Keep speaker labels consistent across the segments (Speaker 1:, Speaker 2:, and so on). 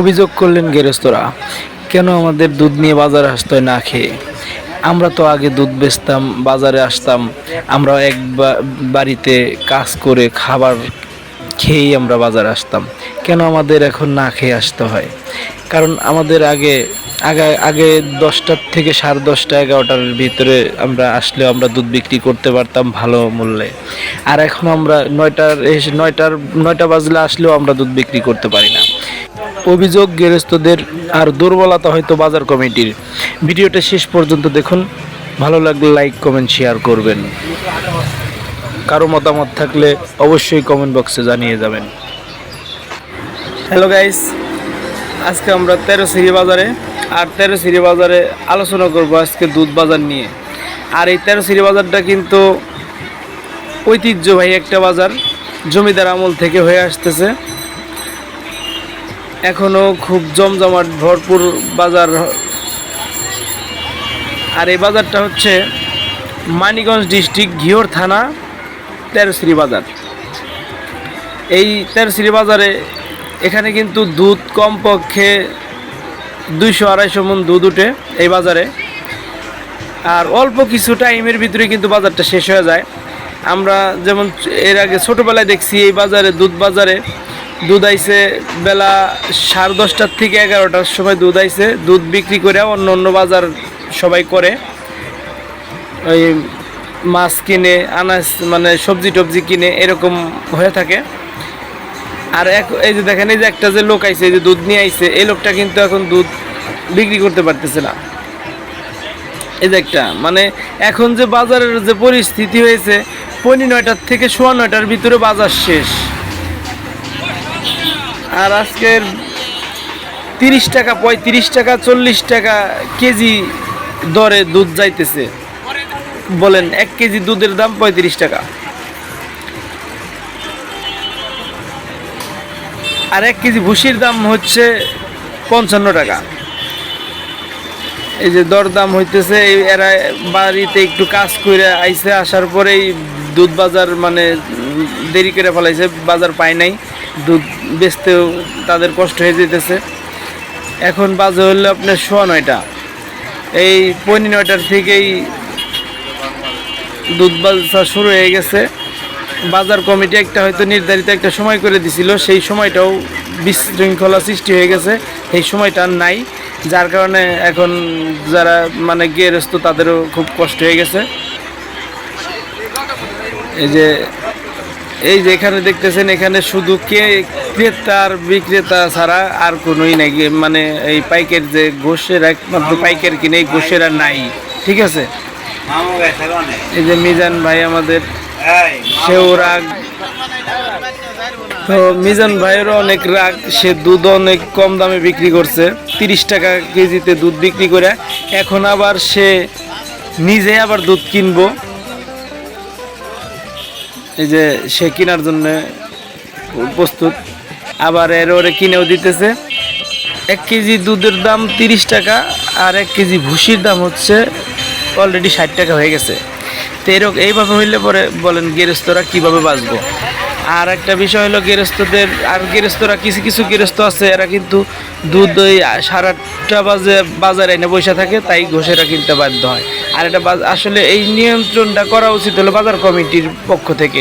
Speaker 1: অভিযোগ করলেন গেরস্তরা, কেন আমাদের দুধ নিয়ে বাজারে আসতে হয় না খেয়ে? আমরা তো আগে দুধ বেচতাম, বাজারে আসতাম আমরা এক বাড়িতে কাজ করে খাবার খেয়েই আমরা বাজারে আসতাম। কেন আমাদের এখন না খেয়ে আসতে হয়? কারণ আমাদের আগে আগে আগে দশটার থেকে সাড়ে দশটা, এগারোটার ভিতরে আমরা আসলেও আমরা দুধ বিক্রি করতে পারতাম ভালো মূল্যে। আর এখন আমরা নয়টার এসে, নয়টার, নয়টা বাজলে আসলেও আমরা দুধ বিক্রি করতে পারি না। অভিযোগ গেরস্তদের আর দুর্বলতা হয়তো বাজার কমিটির। ভিডিওটা শেষ পর্যন্ত দেখুন। ভালো লাগলে লাইক, কমেন্ট, শেয়ার করবেন। কারও মতামত থাকলে অবশ্যই কমেন্ট বক্সে জানিয়ে যাবেন। হ্যালো গাইস আজকে আমরা তেরো সিরি বাজারে আর তেরো সিরি বাজারে আলোচনা করব আজকে দুধ বাজার নিয়ে। আর এই তেরো সিরি বাজারটা কিন্তু ঐতিহ্যবাহী একটা বাজার, জমিদার আমল থেকে হয়ে আসতেছে। এখনও খুব জমজমাট, ভরপুর বাজার। আর এই বাজারটা হচ্ছে মানিগঞ্জ ডিস্ট্রিক্ট ঘিওর থানা তেরোশ্রী বাজার। এই তেরোশ্রী বাজারে এখানে কিন্তু দুধ কমপক্ষে দুইশো আড়াইশো মন দুধ উঠে এই বাজারে। আর অল্প কিছু টাইমের ভিতরে কিন্তু বাজারটা শেষ হয়ে যায়। আমরা যেমন এর আগে ছোটোবেলায় দেখছি এই বাজারে, দুধ বাজারে, দুধ আইছে বেলা সাড়ে দশটার থেকে এগারোটার সময় দুধ আইছে। দুধ বিক্রি করে অন্য অন্য বাজার সবাই করে। ওই মাছ কিনে, আনাজ মানে সবজি টবজি কিনে এরকম হয়ে থাকে। আর এই যে দেখেন, এই যে একটা যে লোক আইছে, এই যে দুধ নিয়ে আইছে, এই লোকটা কিন্তু এখন দুধ বিক্রি করতে পারতেছে না। এই যে একটা মানে এখন যে বাজারের যে পরিস্থিতি হয়েছে, পৌনে নয়টার থেকে সোয়া নয়টার ভিতরে বাজার শেষ। আর আজকের তিরিশ টাকা, পঁয়ত্রিশ টাকা, চল্লিশ টাকা কেজি দরে দুধ যাইতেছে। বলেন, এক কেজি দুধের দাম পঁয়ত্রিশ টাকা। আর এক কেজি ভুসির দাম হচ্ছে পঞ্চান্ন টাকা। এই যে দরদাম হইতেছে এরা বাড়িতে একটু কাজ করে আইসে আসার পরেই দুধ বাজার মানে দেরি করে ফেলাইছে, বাজার পায় নাই, দুধ বেচতেও তাদের কষ্ট হয়ে যেতেছে এখন বাজে হলো আপনার সোয়া নয়টা। এই পৌনে নয়টার থেকেই দুধ বাজার শুরু হয়ে গেছে। বাজার কমিটি একটা হয়তো নির্ধারিত একটা সময় করে দিছিল সেই সময়টাও বিশৃঙ্খলা সৃষ্টি হয়ে গেছে সেই সময়টা আর নাই যার কারণে এখন যারা মানে গেরস্ত তাদেরও খুব কষ্ট হয়ে গেছে। এই যে এই যে এখানে দেখতেছেন এখানে শুধু কে ক্রেতা আর বিক্রেতা ছাড়া আর কোনোই নাই মানে এই পাইকের যে গোশের একমাত্র পাইকের কিনে এই আর নাই ঠিক আছে? এই যে মিজান ভাই আমাদের তো মিজান ভাইয়েরও অনেক রাগ। সে দুধ অনেক কম দামে বিক্রি করছে। তিরিশ টাকা কেজিতে দুধ বিক্রি করে। এখন আবার সে নিজে আবার দুধ এই যে সে কেনার জন্য প্রস্তুত। আবার এর ওরে কিনেও দিতেছে। এক কেজি দুধের দাম তিরিশ টাকা, আর এক কেজি ভুসির দাম হচ্ছে অলরেডি ষাট টাকা হয়ে গেছে। তো এরকম এইভাবে হইলে পরে বলেন গেরস্তরা কীভাবে বাঁচবো? আর একটা বিষয় হলো গেরস্তদের আর গেরস্তরা কিছু কিছু গেরস্ত আছে, এরা কিন্তু দুধ ওই সাড়ে আটটা বাজে বাজারে এনে বসে থাকে, তাই ঘোষেরা কিনতে বাধ্য হয়। আর এটা আসলে এই নিয়ন্ত্রণটা করা উচিত হলো বাজার কমিটির পক্ষ থেকে।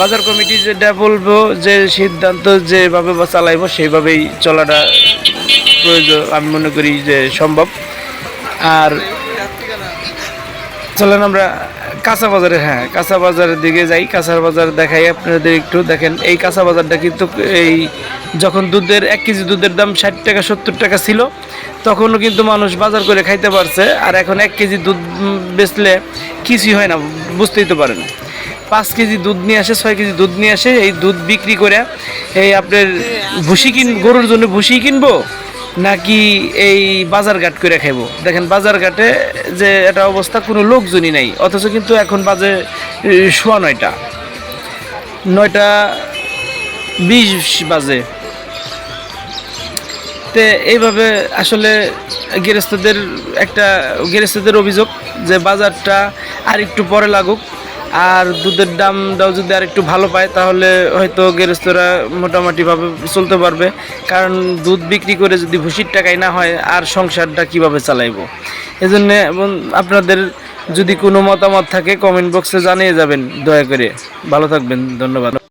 Speaker 1: বাজার কমিটি যেটা বলব, যে সিদ্ধান্ত যেভাবে বা চালাইবো, সেইভাবেই চলাটা প্রয়োজন আমি মনে করি যে সম্ভব। আর চলেন আমরা কাঁচা বাজারে হ্যাঁ কাঁচা বাজারের দিকে যাই কাঁচা বাজার দেখাই আপনাদের একটু। দেখেন, এই কাঁচা বাজারটা কিন্তু এই যখন দুধের, এক কেজি দুধের দাম ষাট টাকা, সত্তর টাকা ছিল, তখনও কিন্তু মানুষ বাজার করে খাইতে পারছে, আর এখন এক কেজি দুধ বেচলে কিছুই হয় না, বুঝতেই তো পারেন। পাঁচ কেজি দুধ নিয়ে আসে, ছয় কেজি দুধ নিয়ে আসে, এই দুধ বিক্রি করে, এই আপনার ভুসি কিন, গরুর জন্য ভুসি কিনবো? নাকি এই বাজার ঘাট করে খাইবো? দেখেন বাজার ঘাটে যে এটা অবস্থা, কোনো লোকজনই নাই। অথচ কিন্তু এখন বাজে শোয়া নয়টা। নয়টা বিশ বাজে। তে এইভাবে আসলে গেরস্তদের একটা, গেরস্তদের অভিযোগ যে বাজারটা আর একটু পরে লাগুক। আর দুধের দামটাও যদি আর একটু ভালো পায়, তাহলে হয়তো গেরস্তরা মোটামুটিভাবে চলতে পারবে। কারণ দুধ বিক্রি করে যদি ভুসির টাকায় না হয়, আর সংসারটা কীভাবে চালাইবো? এজন্য আপনাদের যদি কোনো মতামত থাকে কমেন্ট বক্সে জানিয়ে যাবেন। দয়া করে। ভালো থাকবেন। ধন্যবাদ।